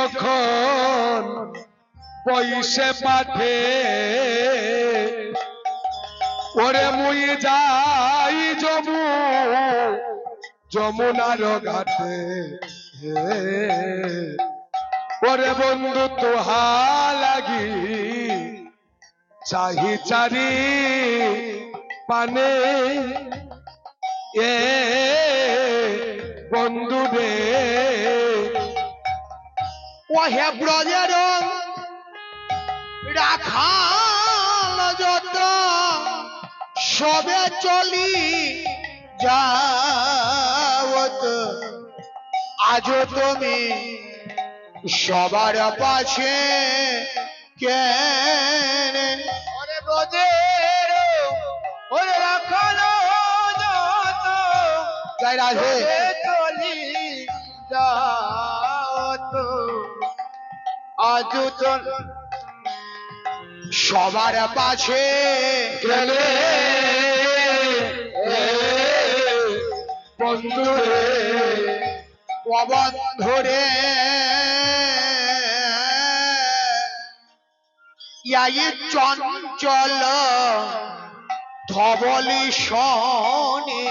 যখন পয়সে পাঠে, ওরে মুই যাই যমু, যমুনার ঘাটে। ওরে বন্ধু, তোহা লাগি চাহি চারি পানে। এ বন্ধু রে ও হে ব্রজের রাখাল যত সবে চলি যাওত। আজও তুমি সবার পাশে কেন। রাখাল যত। রাধে। তো সবার পাশে গেলে বন্ধু পবন ধরে। চঞ্চল ধবলি শনি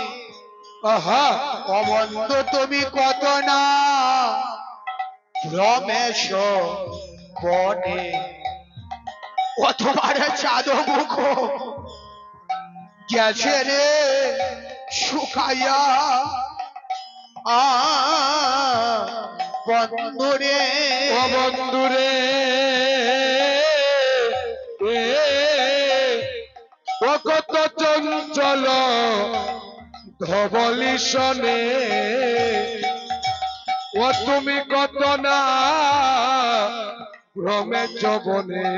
অবন্ধ তুমি কত না? রমেশ বনে ও তোমার চাঁদ মুখ। গেছে রে শুকাইয়া। আ বন্ধুরে ও বন্ধু রে এ ও কত চঞ্চল ধবলি শনে ও তুমি কত না ভ্রমে যবনে।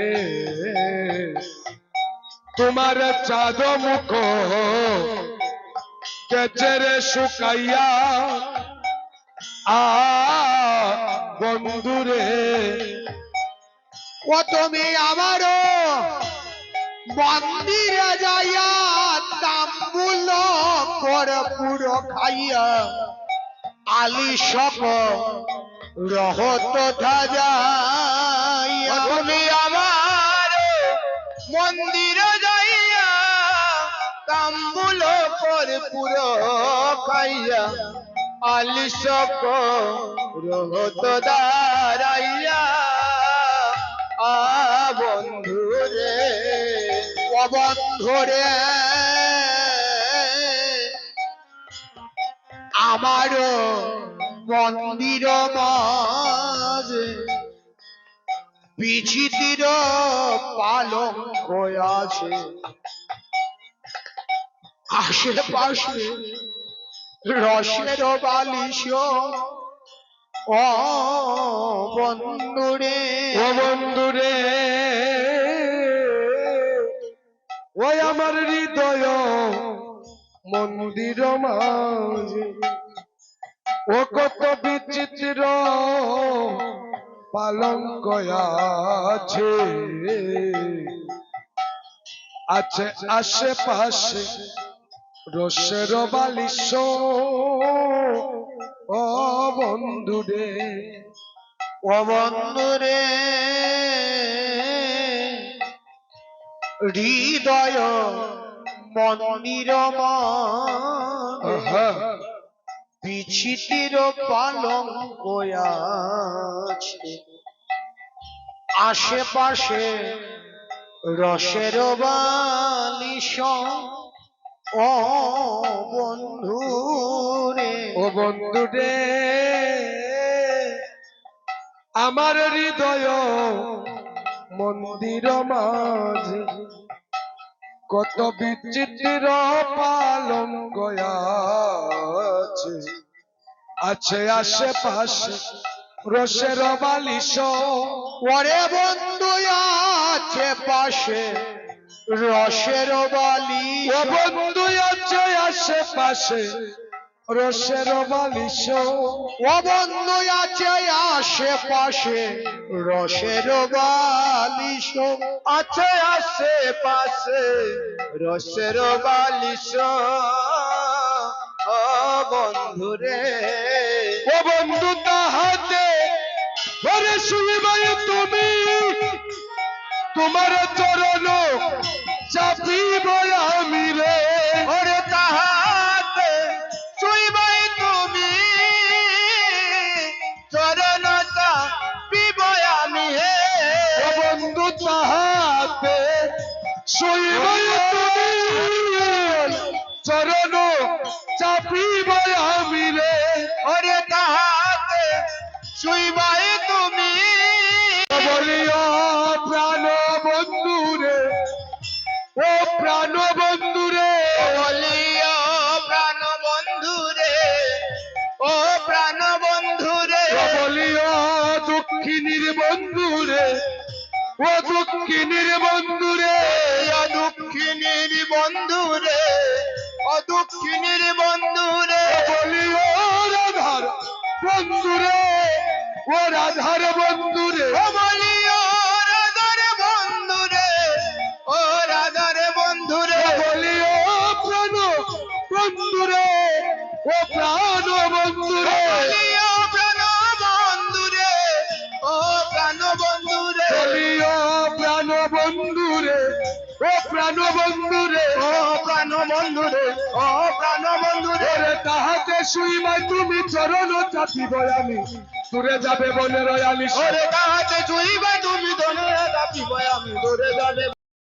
তোমার চাঁদ মুখ কেচেরে শুকাইয়া, আ বন্ধুরে, ও তুমি আমারও মন্দিরে যাইয়া তাম্বুল কর পুরো খাইয়া আলি সক রহত যাইয়া তুমি আমার মন্দিরে যাইয়া তাম্বুল কর পুরো খাইয়া আলি রহত দাঁড়াইয়া। আ বন্ধুরে ও বন্ধুরে আমার মন্দির মাঝে বিচিতির পালঙ্ক আছে। আশেপাশে রসের বালিশ ও বন্ধুরে ও বন্ধুরে ওই আমার হৃদয় মন্দির মাঝে। ও কত বিচিত্র পালঙ্ক আছে। আছে আশেপাশে রসের বালিশ। ও বন্ধুরে। ও বন্ধুরে হৃদয় মন্দির আহা, বিচিতির পালঙ্ক আছে আশেপাশে রসের বালিশ ও বন্ধুরে। ও বন্ধুরে, আমার হৃদয় মন্দির মাঝে কত বিচিত্র পালঙ্ক আছে আছে আশেপাশে রসের বালিশ। ওরে বন্ধু আছে পাশে রসের বালি ও বন্ধু আছে আশেপাশে রসের বালিশ। ও বন্ধু আছে আশেপাশে রসের বালিশ। আছে আশেপাশে রসের বালিশ। ও বন্ধুরে ওরে শুইবাই তুমি তোমার চরণ চাপিব আমি রে। ওরে তাহাতে শুইবাই তুমি চরণতা পিবয় আমি হে বন্ধু তাহাতে শুইবাই তুমি চরণ চাপিব আমি রে। ওরে তাহাতে শুইবাই বন্ধু রে ও প্রাণ বন্ধু রে বলিও প্রাণ বন্ধু রে ও প্রাণ বন্ধু রে বলিও দুঃখিনীর বন্ধু রে ও দুঃখিনীর বন্ধু রে ও ও বলিও রাধার বন্ধু রে ও রাধার বন্ধু রে ও বলিও প্রাণ বন্ধু রে বলিও প্রাণ বন্ধু রে ও প্রাণ বন্ধু রে বলিও প্রাণ বন্ধু রে ও প্রাণ বন্ধু রে ও প্রাণ বন্ধু ও প্রাণ বন্ধু তাহাতে শুইবা তুমি চরণ চাপিব আমি। দূরে যাবে বনের আলিশ ওরে কাহাতে শুইবা তুমি দনে রাখিব আমি দূরে যাবে